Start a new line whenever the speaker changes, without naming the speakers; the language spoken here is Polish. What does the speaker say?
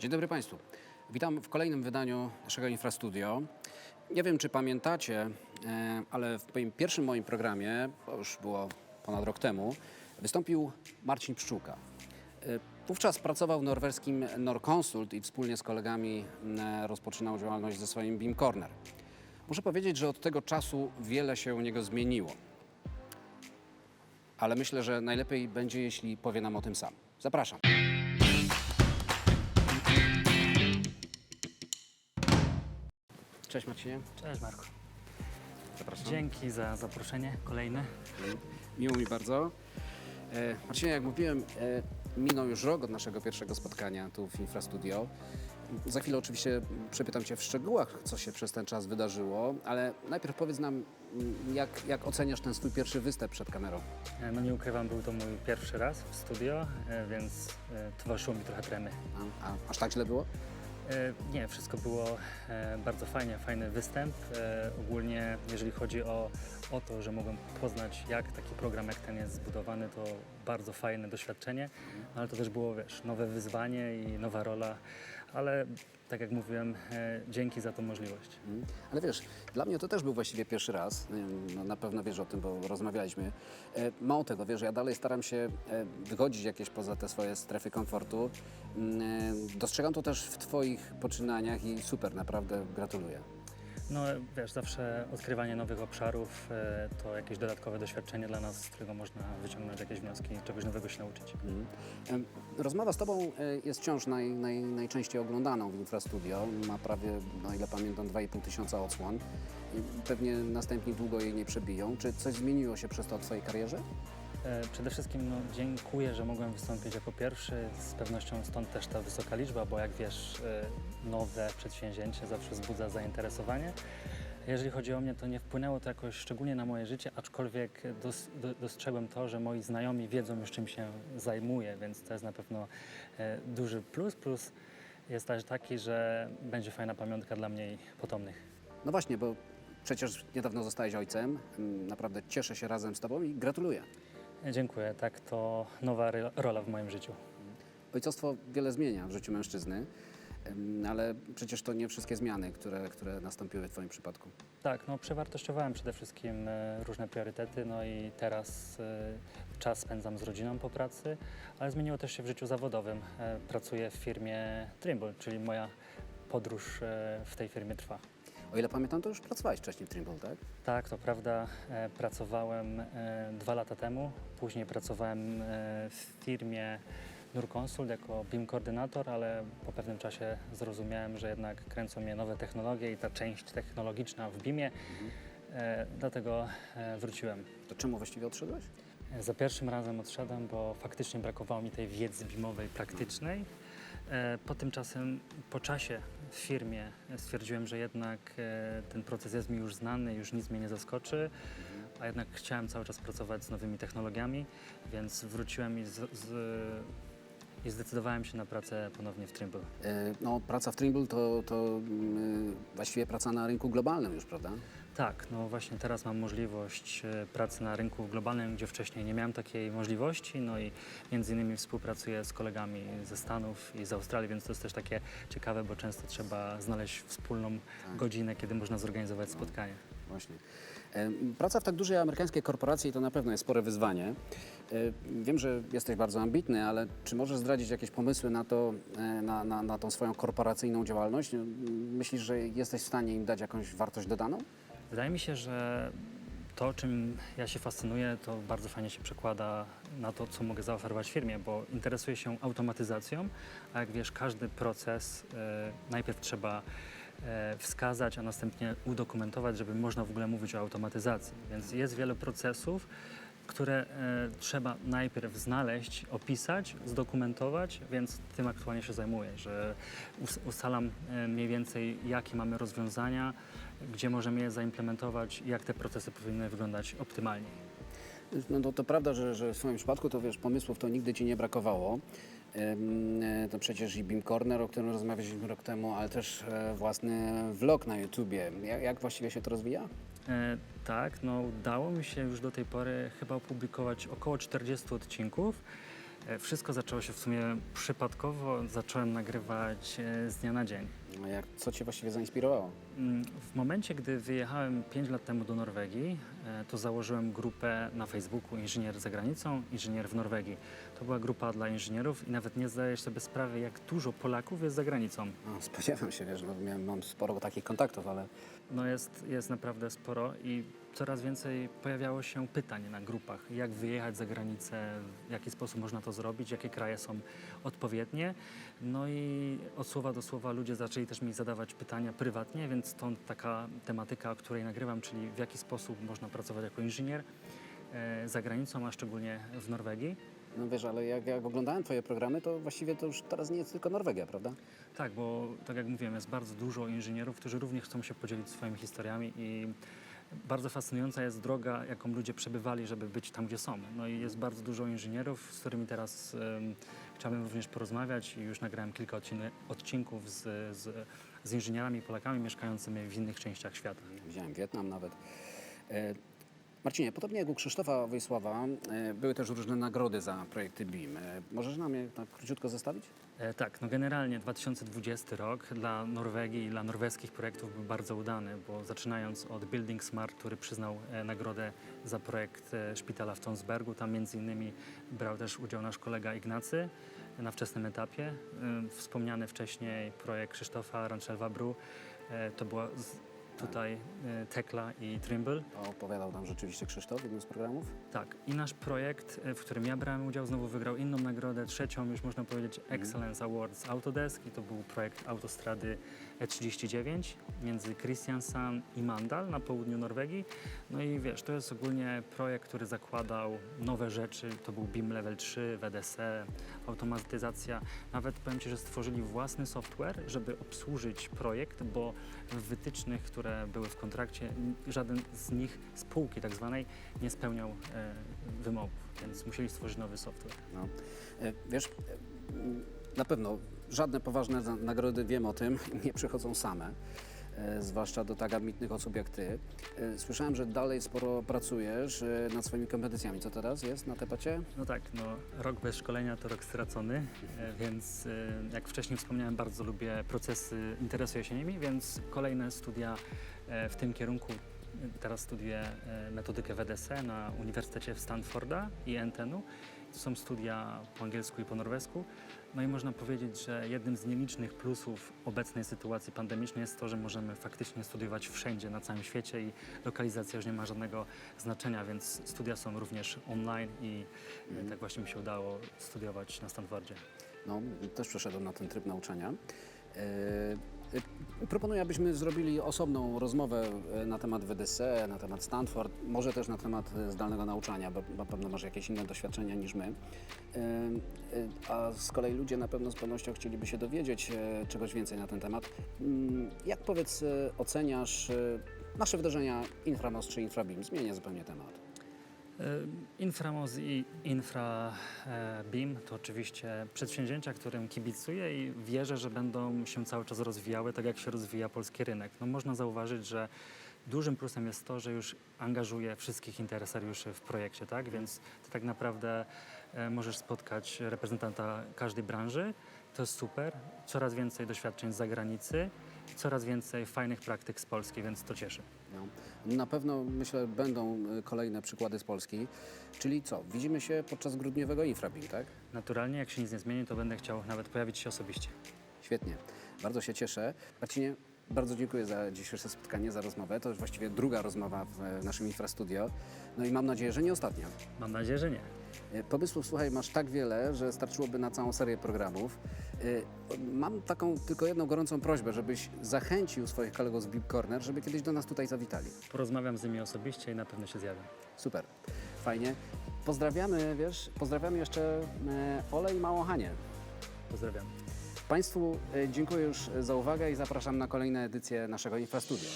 Dzień dobry Państwu. Witam w kolejnym wydaniu naszego Infrastudio. Nie wiem, czy pamiętacie, e, ale w moim pierwszym moim programie, to już było ponad rok temu, wystąpił Marcin Pszczółka. E, Wówczas pracował w norweskim Norconsult i wspólnie z kolegami e, rozpoczynał działalność ze swoim Beam Corner. Muszę powiedzieć, że od tego czasu wiele się u niego zmieniło. Ale myślę, że najlepiej będzie, jeśli powie nam o tym sam. Zapraszam. Cześć Marcinie.
Cześć Marku.
Zapraszam.
Dzięki za zaproszenie kolejne.
Miło mi bardzo. E, Marcinie, jak mówiłem, e, minął już rok od naszego pierwszego spotkania tu w Infrastudio. Za chwilę oczywiście przepytam Cię w szczegółach, co się przez ten czas wydarzyło, ale najpierw powiedz nam, mm, jak, jak oceniasz ten swój pierwszy występ przed kamerą?
E, No nie ukrywam, był to mój pierwszy raz w studio, e, więc e, towarzyszyło mi trochę tremy.
A, a aż tak źle było?
E, Nie, wszystko było e, bardzo fajnie, fajny występ. E, Ogólnie, jeżeli chodzi o, o to, że mogłem poznać, jak taki program jak ten jest zbudowany, to bardzo fajne doświadczenie, ale to też było, wiesz, nowe wyzwanie i nowa rola, ale tak jak mówiłem, e, dzięki za tą możliwość.
Mm. Ale wiesz, dla mnie to też był właściwie pierwszy raz. No, na pewno wiesz o tym, bo rozmawialiśmy. E, mało tego, wiesz, ja dalej staram się e, wychodzić jakieś poza te swoje strefy komfortu. Mm, dostrzegam to też w Twoich poczynaniach i super, naprawdę gratuluję.
No wiesz, zawsze odkrywanie nowych obszarów e, to jakieś dodatkowe doświadczenie dla nas, z którego można wyciągnąć jakieś wnioski, czegoś nowego się nauczyć.
Mhm. Rozmowa z Tobą e, jest wciąż naj, naj, najczęściej oglądaną w Infrastudio. Ma prawie, no ile pamiętam, 2,5 tysiąca odsłon. Pewnie następni długo jej nie przebiją. Czy coś zmieniło się przez to w Twojej karierze?
E, Przede wszystkim no, dziękuję, że mogłem wystąpić jako pierwszy. Z pewnością stąd też ta wysoka liczba, bo jak wiesz, e, nowe przedsięwzięcie zawsze wzbudza zainteresowanie. Jeżeli chodzi o mnie, to nie wpłynęło to jakoś szczególnie na moje życie, aczkolwiek dos, do, dostrzegłem to, że moi znajomi wiedzą już czym się zajmuję, więc to jest na pewno e, duży plus. Plus jest też taki, że będzie fajna pamiątka dla mnie i potomnych.
No właśnie, bo przecież niedawno zostałeś ojcem. Naprawdę cieszę się razem z Tobą i gratuluję.
Dziękuję, tak to nowa rola w moim życiu.
Ojcostwo wiele zmienia w życiu mężczyzny, ale przecież to nie wszystkie zmiany, które, które nastąpiły w Twoim przypadku.
Tak, no przewartościowałem przede wszystkim e, różne priorytety, no i teraz e, czas spędzam z rodziną po pracy, ale zmieniło też się w życiu zawodowym. E, Pracuję w firmie Trimble, czyli moja podróż w tej firmie trwa.
O ile pamiętam, to już pracowałeś wcześniej w Trimble, tak?
Tak, to prawda, e, pracowałem e, dwa lata temu, później pracowałem e, w firmie Nurconsult jako BIM koordynator, ale po pewnym czasie zrozumiałem, że jednak kręcą mnie nowe technologie i ta część technologiczna w BIMie, e, dlatego e, wróciłem.
To czemu właściwie odszedłeś?
Za pierwszym razem odszedłem, bo faktycznie brakowało mi tej wiedzy BIMowej praktycznej. E, Po tym czasem, po czasie w firmie stwierdziłem, że jednak e, ten proces jest mi już znany, już nic mnie nie zaskoczy, a jednak chciałem cały czas pracować z nowymi technologiami, więc wróciłem i, z, z, i zdecydowałem się na pracę ponownie w Trimble.
E, No, praca w Trimble to, to mm, właściwie praca na rynku globalnym już, prawda?
Tak, no właśnie teraz mam możliwość e, pracy na rynku globalnym, gdzie wcześniej nie miałem takiej możliwości, no i między innymi współpracuję z kolegami ze Stanów i z Australii, więc to jest też takie ciekawe, bo często trzeba znaleźć wspólną godzinę, kiedy można zorganizować spotkanie.
Właśnie. E, Praca w tak dużej amerykańskiej korporacji to na pewno jest spore wyzwanie. E, Wiem, że jesteś bardzo ambitny, ale czy możesz zdradzić jakieś pomysły na to, e, na, na, na tą swoją korporacyjną działalność? Myślisz, że jesteś w stanie im dać jakąś wartość dodaną?
Wydaje mi się, że to, czym ja się fascynuję, to bardzo fajnie się przekłada na to, co mogę zaoferować firmie, bo interesuję się automatyzacją, a jak wiesz, każdy proces e, najpierw trzeba e, wskazać, a następnie udokumentować, żeby można w ogóle mówić o automatyzacji. Więc jest wiele procesów, które e, trzeba najpierw znaleźć, opisać, zdokumentować, więc tym aktualnie się zajmuję, że us- ustalam mniej więcej, jakie mamy rozwiązania, gdzie możemy je zaimplementować i jak te procesy powinny wyglądać optymalnie.
No to, to prawda, że, że w swoim przypadku to wiesz, pomysłów to nigdy ci nie brakowało. E, To przecież i Beam Corner, o którym rozmawialiśmy rok temu, ale też e, własny vlog na YouTubie. Jak, właściwie się to rozwija?
E, tak, no udało mi się już do tej pory chyba opublikować około 40 odcinków. E, Wszystko zaczęło się w sumie przypadkowo. Zacząłem nagrywać z dnia na dzień.
Jak, co Cię właściwie zainspirowało?
Mm, W momencie, gdy wyjechałem 5 lat temu do Norwegii, e, to założyłem grupę na Facebooku Inżynier za granicą, Inżynier w Norwegii. To była grupa dla inżynierów i nawet nie zdajesz sobie sprawy, jak dużo Polaków jest za granicą.
No, spodziewam się, wiesz, no, miałem, mam sporo takich kontaktów, ale
No jest, jest naprawdę sporo i coraz więcej pojawiało się pytań na grupach, jak wyjechać za granicę, w jaki sposób można to zrobić, jakie kraje są odpowiednie. No i od słowa do słowa ludzie zaczęli też mi zadawać pytania prywatnie, więc stąd taka tematyka, o której nagrywam, czyli w jaki sposób można pracować jako inżynier e, za granicą, a szczególnie w Norwegii.
no wiesz, ale jak, jak oglądałem Twoje programy, to właściwie to już teraz nie jest tylko Norwegia, prawda?
Tak, bo tak jak mówiłem, jest bardzo dużo inżynierów, którzy również chcą się podzielić swoimi historiami i bardzo fascynująca jest droga, jaką ludzie przebywali, żeby być tam, gdzie są. No i jest bardzo dużo inżynierów, z którymi teraz em, chciałbym również porozmawiać i już nagrałem kilka odcinków z, z, z inżynierami Polakami mieszkającymi w innych częściach świata.
Widziałem Wietnam nawet. E, Marcinie, podobnie jak u Krzysztofa Wojsława, e, były też różne nagrody za projekty BIM. E, możesz nam je tak króciutko zestawić?
E, tak, no generalnie 2020 rok dla Norwegii i dla norweskich projektów był bardzo udany, bo zaczynając od Building Smart, który przyznał e, nagrodę za projekt e, szpitala w Tonsbergu, tam między innymi brał też udział nasz kolega Ignacy na wczesnym etapie. E, wspomniany wcześniej projekt Krzysztofa Ranczel-Wabru, e, to była z, tutaj e, Tekla i Trimble.
Opowiadał nam rzeczywiście Krzysztof w jednym z programów.
Tak, i nasz projekt, e, w którym ja brałem udział, znowu wygrał inną nagrodę, trzecią już można powiedzieć Excellence Awards Autodesk i to był projekt autostrady E39 między Kristiansand i Mandal na południu Norwegii. No i wiesz, to jest ogólnie projekt, który zakładał nowe rzeczy, to był BIM Level 3, WDC, automatyzacja. Nawet powiem Ci, że stworzyli własny software, żeby obsłużyć projekt, bo w wytycznych, które były w kontrakcie, żaden z nich spółki tak zwanej nie spełniał e, wymogów, więc musieli stworzyć nowy software.
No. E, Wiesz, e, na pewno żadne poważne nagrody, wiem o tym, nie przychodzą same. e, Zwłaszcza do tak ambitnych osób jak ty. E, Słyszałem, że dalej sporo pracujesz e, nad swoimi kompetencjami. Co teraz jest na tepacie?
No tak, no, rok bez szkolenia to rok stracony, więc jak wcześniej wspomniałem, bardzo lubię procesy, interesuję się nimi, więc kolejne studia w tym kierunku. Teraz studiuję metodykę WDC na Uniwersytecie Stanforda i NTN-u. To są studia po angielsku i po norwesku. No i można powiedzieć, że jednym z nielicznych plusów obecnej sytuacji pandemicznej jest to, że możemy faktycznie studiować wszędzie na całym świecie i lokalizacja już nie ma żadnego znaczenia, więc studia są również online i e, tak właśnie mi się udało studiować na Stanfordzie.
No, też przeszedłem na ten tryb nauczania. E, Proponuję, abyśmy zrobili osobną rozmowę e, na temat WDC, na temat Stanford, może też na temat e, zdalnego nauczania, bo na pewno masz jakieś inne doświadczenia niż my. A z kolei ludzie na pewno z pewnością chcieliby się dowiedzieć czegoś więcej na ten temat. Mm, Jak powiedz, oceniasz nasze wydarzenia Inframos czy Infrabim? Zmienię zupełnie temat.
E, Inframos i Infra e, to oczywiście przedsięwzięcia, którym kibicuję i wierzę, że będą się cały czas rozwijały, tak jak się rozwija polski rynek. No, można zauważyć, że dużym plusem jest to, że już angażuje wszystkich interesariuszy w projekcie, tak? Więc ty tak naprawdę e, możesz spotkać reprezentanta każdej branży. To jest super. Coraz więcej doświadczeń z zagranicy, coraz więcej fajnych praktyk z Polski, więc to cieszy.
No. Na pewno, myślę, będą y, kolejne przykłady z Polski. Czyli co, widzimy się podczas grudniowego Infrabim, tak?
Naturalnie, jak się nic nie zmieni, to będę chciał nawet pojawić się osobiście.
Świetnie, bardzo się cieszę. Marcinie, bardzo dziękuję za dzisiejsze spotkanie, za rozmowę. To już właściwie druga rozmowa w naszym Infrastudio. No i mam nadzieję, że nie ostatnia.
Mam nadzieję, że nie.
E, Pomysłów, słuchaj, masz tak wiele, że starczyłoby na całą serię programów. E, Mam taką tylko jedną gorącą prośbę, żebyś zachęcił swoich kolegów z Big Corner, żeby kiedyś do nas tutaj zawitali.
Porozmawiam z nimi osobiście i na pewno się zjawię.
Super, fajnie. Pozdrawiamy, wiesz, pozdrawiamy jeszcze e, Ole i Małą Hanię.
Pozdrawiam.
Państwu dziękuję już za uwagę i zapraszam na kolejne edycje naszego Infrastudia.